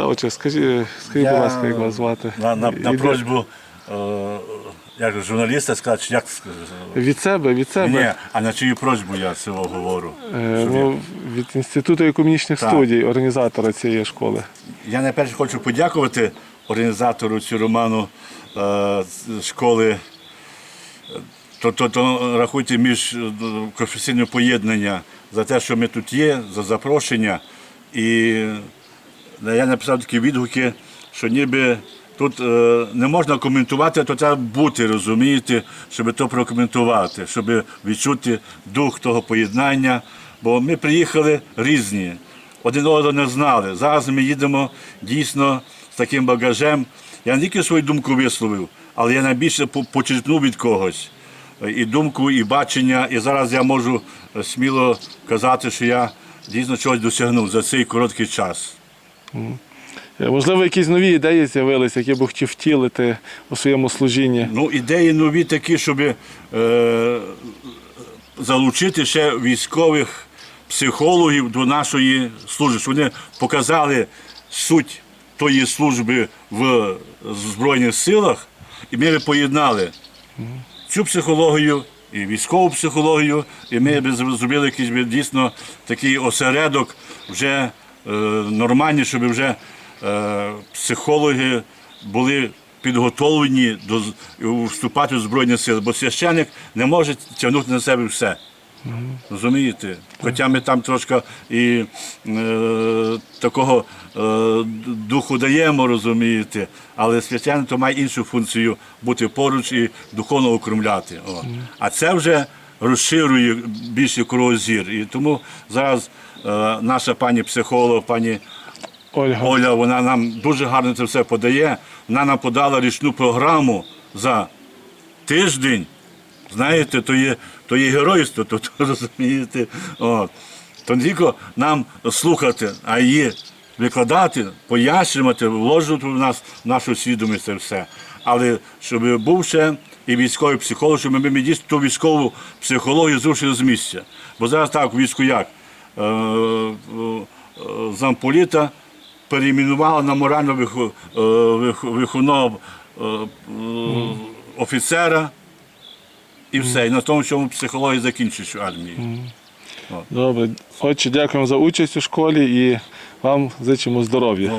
Та отче, скажіть, скажіть, будь ласка, як вас звати? На, на, на І- просьбу е, як же, журналіста сказати, чи як сказати? Від себе, від себе. Ні, а на чию просьбу я цього говорю. Е, ну, від Інституту економічних Так. студій, організатора цієї школи. Я найперше хочу подякувати організатору цього роману е, з школи. То, то, то рахуйте між е, професійне поєднання за те, що ми тут є, за запрошення. І я написав такі відгуки, що ніби тут е, не можна коментувати, то треба бути, розумієте, щоб то прокоментувати, щоб відчути дух того поєднання. Бо ми приїхали різні, один одного не знали. Зараз ми їдемо дійсно з таким багажем. Я не тільки свою думку висловив, але я найбільше почерпнув від когось і думку, і бачення. І зараз я можу е, сміло казати, що я дійсно чогось досягнув за цей короткий час. Можливо, якісь нові ідеї з'явилися, які б хотів втілити у своєму служінні. Ну, ідеї нові такі, щоб е, залучити ще військових психологів до нашої служби, щоб вони показали суть тої служби в Збройних силах, і ми б поєднали цю психологію і військову психологію, і ми б зробили якийсь дійсно такий осередок вже е, нормальний, щоб вже е, психологи були підготовлені до вступати в Збройні Сили, бо священник не може тягнути на себе все. Розумієте? Хоча ми там трошки і е, такого е, духу даємо, розумієте, але священник то має іншу функцію бути поруч і духовно окремляти. О. А це вже розширює більше кругозір. І тому зараз е, наша пані психолог, пані Ольга. Оля, вона нам дуже гарно це все подає. Вона нам подала річну програму за тиждень. Знаєте, то є, то є геройство, то, то розумієте. От. То не тільки нам слухати, а її викладати, пояснювати, вложувати в нас в нашу свідомість це все. Але щоб був ще і військовий психолог, щоб ми, ми дійсно ту військову психологію зрушили з місця. Бо зараз так, війську як? Е, е, замполіта перейменувала на морально вихо- е, виховного е, е, офіцера. І все. І на тому, чому психологія закінчується в армії. Добре. Отче, дякуємо за участь у школі і вам зичимо здоров'я.